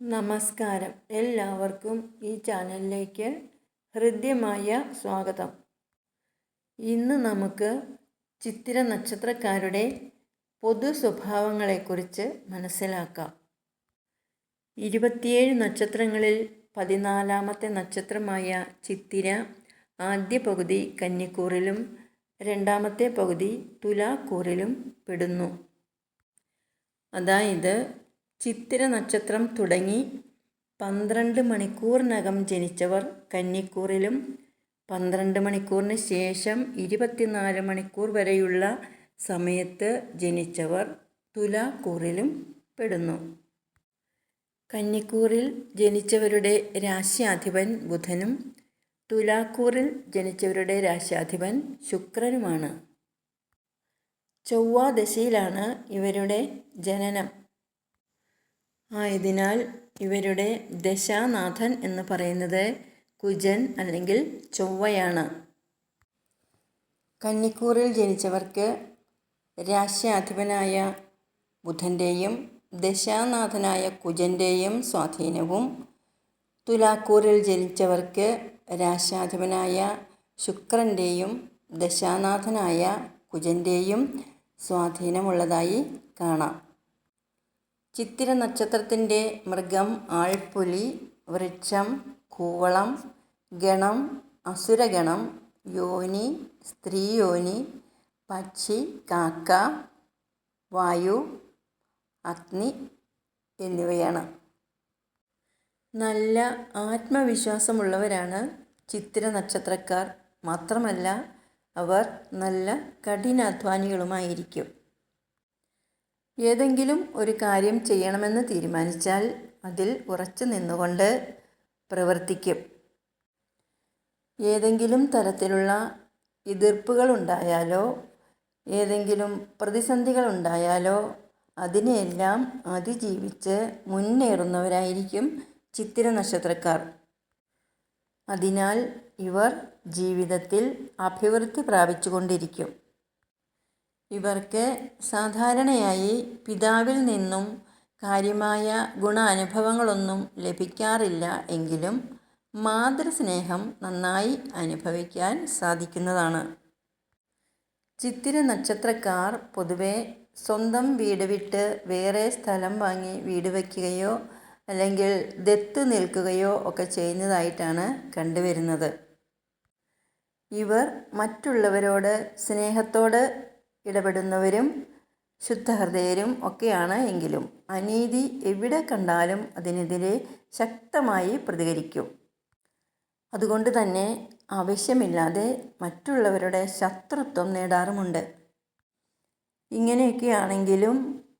നമസ്കാരം. എല്ലാവർക്കും ഈ ചാനലിലേക്ക് ഹൃദ്യമായ സ്വാഗതം. ഇന്ന് നമുക്ക് ചിത്തിര നക്ഷത്രക്കാരുടെ പൊതു സ്വഭാവങ്ങളെക്കുറിച്ച് മനസ്സിലാക്കാം. ഇരുപത്തിയേഴ് നക്ഷത്രങ്ങളിൽ പതിനാലാമത്തെ നക്ഷത്രമായ ചിത്തിര ആദ്യ പകുതി കന്നിക്കൂറിലും രണ്ടാമത്തെ പകുതി തുലാക്കൂറിലും പെടുന്നു. അതായത് ചിത്തിര നക്ഷത്രം തുടങ്ങി പന്ത്രണ്ട് മണിക്കൂറിനകം ജനിച്ചവർ കന്നിക്കൂറിലും പന്ത്രണ്ട് മണിക്കൂറിന് ശേഷം ഇരുപത്തിനാല് മണിക്കൂർ വരെയുള്ള സമയത്ത് ജനിച്ചവർ തുലാക്കൂറിലും പെടുന്നു. കന്നിക്കൂറിൽ ജനിച്ചവരുടെ രാശ്യാധിപൻ ബുധനും തുലാക്കൂറിൽ ജനിച്ചവരുടെ രാശ്യാധിപൻ ശുക്രനുമാണ്. ചൊവ്വാദശയിലാണ് ഇവരുടെ ജനനം. ആയതിനാൽ ഇവരുടെ ദശാനാഥൻ എന്ന് പറയുന്നത് കുജൻ അല്ലെങ്കിൽ ചൊവ്വയാണ്. കന്നിക്കൂറിൽ ജനിച്ചവർക്ക് രാശ്യാധിപനായ ബുധന്റെയും ദശാനാഥനായ കുജന്റെയും സ്വാധീനവും. തുലാക്കൂറിൽ ജനിച്ചവർക്ക് രാശ്യാധിപനായ ശുക്രന്റെയും ദശാനാഥനായ കുജന്റെയും സ്വാധീനമുള്ളതായി കാണാം. ചിത്തിര നക്ഷത്രത്തിന്റെ മൃഗം ആൾപ്പുലി വൃക്ഷം കൂവളം ഗണം അസുരഗണം യോനി സ്ത്രീയോനി പക്ഷി കാക്ക വായു അഗ്നി എന്നിവയാണ്. നല്ല ആത്മവിശ്വാസമുള്ളവരാണ് ചിത്തിര നക്ഷത്രക്കാർ മാത്രമല്ല അവർ നല്ല കഠിനാധ്വാനികളുമായിരിക്കും. ഏതെങ്കിലും ഒരു കാര്യം ചെയ്യണമെന്ന് തീരുമാനിച്ചാൽ അതിൽ ഉറച്ചു നിന്നുകൊണ്ട് പ്രവർത്തിക്കും. ഏതെങ്കിലും തരത്തിലുള്ള എതിർപ്പുകൾ ഉണ്ടായാലോ ഏതെങ്കിലും പ്രതിസന്ധികൾ ഉണ്ടായാലോ അതിനെയെല്ലാം അതിജീവിച്ച് മുന്നേറുന്നവരായിരിക്കും ചിത്തിര നക്ഷത്രക്കാർ അതിനാൽ ഇവർ ജീവിതത്തിൽ അഭിവൃദ്ധി പ്രാപിച്ചുകൊണ്ടിരിക്കും. ഇവർക്ക് സാധാരണയായി പിതാവിൽ നിന്നും കാര്യമായ ഗുണാനുഭവങ്ങളൊന്നും ലഭിക്കാറില്ല എങ്കിലും മാതൃസ്നേഹം നന്നായി അനുഭവിക്കാൻ സാധിക്കുന്നതാണ്. ചിത്തിര നക്ഷത്രക്കാർ പൊതുവെ സ്വന്തം വീട് വിട്ട് വേറെ സ്ഥലം വാങ്ങി വീട് വയ്ക്കുകയോ അല്ലെങ്കിൽ ദത്ത് നിൽക്കുകയോ ഒക്കെ ചെയ്യുന്നതായിട്ടാണ് കണ്ടുവരുന്നത്. ഇവർ മറ്റുള്ളവരോട് സ്നേഹത്തോട് ഇടപെടുന്നവരും ശുദ്ധഹൃദയരും ഒക്കെയാണ് എങ്കിലും അനീതി എവിടെ കണ്ടാലും അതിനെതിരെ ശക്തമായി പ്രതികരിക്കും. അതുകൊണ്ട് തന്നെ ആവശ്യമില്ലാതെ മറ്റുള്ളവരുടെ ശത്രുത്വം നേടാറുമുണ്ട്. ഇങ്ങനെയൊക്കെയാണെങ്കിലും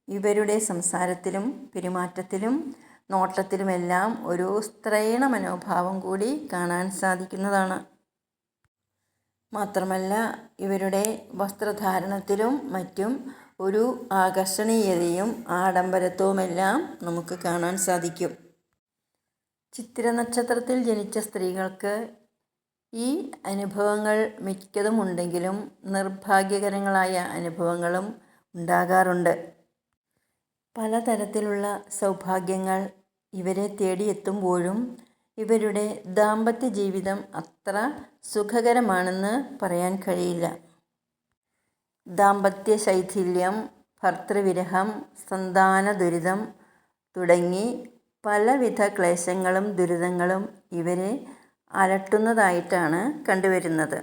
ഇവരുടെ സംസാരത്തിലും പെരുമാറ്റത്തിലും നോട്ടത്തിലുമെല്ലാം ഒരു സ്ത്രൈണ മനോഭാവം കൂടി കാണാൻ സാധിക്കുന്നതാണ്. മാത്രമല്ല ഇവരുടെ വസ്ത്രധാരണത്തിലും മറ്റും ഒരു ആകർഷണീയതയും ആഡംബരത്വവുമെല്ലാം നമുക്ക് കാണാൻ സാധിക്കും. ചിത്ര നക്ഷത്രത്തിൽ ജനിച്ച സ്ത്രീകൾക്ക് ഈ അനുഭവങ്ങൾ മിക്കതും ഉണ്ടെങ്കിലും നിർഭാഗ്യകരങ്ങളായ അനുഭവങ്ങളും ഉണ്ടാകാറുണ്ട്. പലതരത്തിലുള്ള സൗഭാഗ്യങ്ങൾ ഇവരെ തേടിയെത്തുമ്പോഴും ഇവരുടെ ദാമ്പത്യ ജീവിതം അത്ര സുഖകരമാണെന്ന് പറയാൻ കഴിയില്ല. ദാമ്പത്യ ശൈഥില്യം ഭർത്തൃവിരഹം സന്താന ദുരിതം തുടങ്ങി പലവിധ ക്ലേശങ്ങളും ദുരിതങ്ങളും ഇവരെ അലട്ടുന്നതായിട്ടാണ് കണ്ടുവരുന്നത്.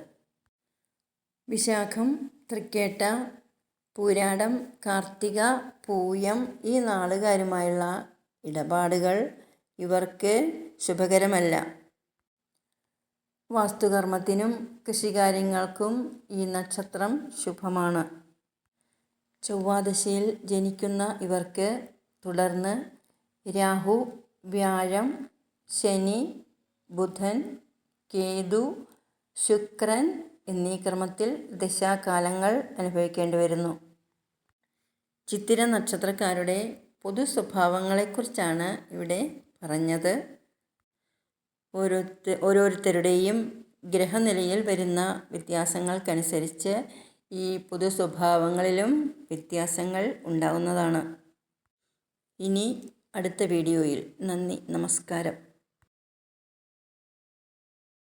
വിശാഖം തൃക്കേട്ട പൂരാടം കാർത്തിക പൂയം ഈ നാളുകാരുമായുള്ള ഇടപാടുകൾ ഇവർക്ക് ശുഭകരമല്ല. വാസ്തുകർമ്മത്തിനും കൃഷികാര്യങ്ങൾക്കും ഈ നക്ഷത്രം ശുഭമാണ്. ചൊവ്വാദശയിൽ ജനിക്കുന്ന ഇവർക്ക് തുടർന്ന് രാഹു വ്യാഴം ശനി ബുധൻ കേതു ശുക്രൻ എന്നീ ക്രമത്തിൽ ദശാകാലങ്ങൾ അനുഭവിക്കേണ്ടി വരുന്നു. ചിത്തിര നക്ഷത്രക്കാരുടെ പൊതു സ്വഭാവങ്ങളെക്കുറിച്ചാണ് ഇവിടെ പറഞ്ഞത് ഓരോരുത്ത ഓരോരുത്തരുടെയും ഗ്രഹനിലയിൽ വരുന്ന വ്യത്യാസങ്ങൾക്കനുസരിച്ച് ഈ പൊതു സ്വഭാവങ്ങളിലും വ്യത്യാസങ്ങൾ ഉണ്ടാകുന്നതാണ് ഇനി അടുത്ത വീഡിയോയിൽ. നന്ദി നമസ്കാരം.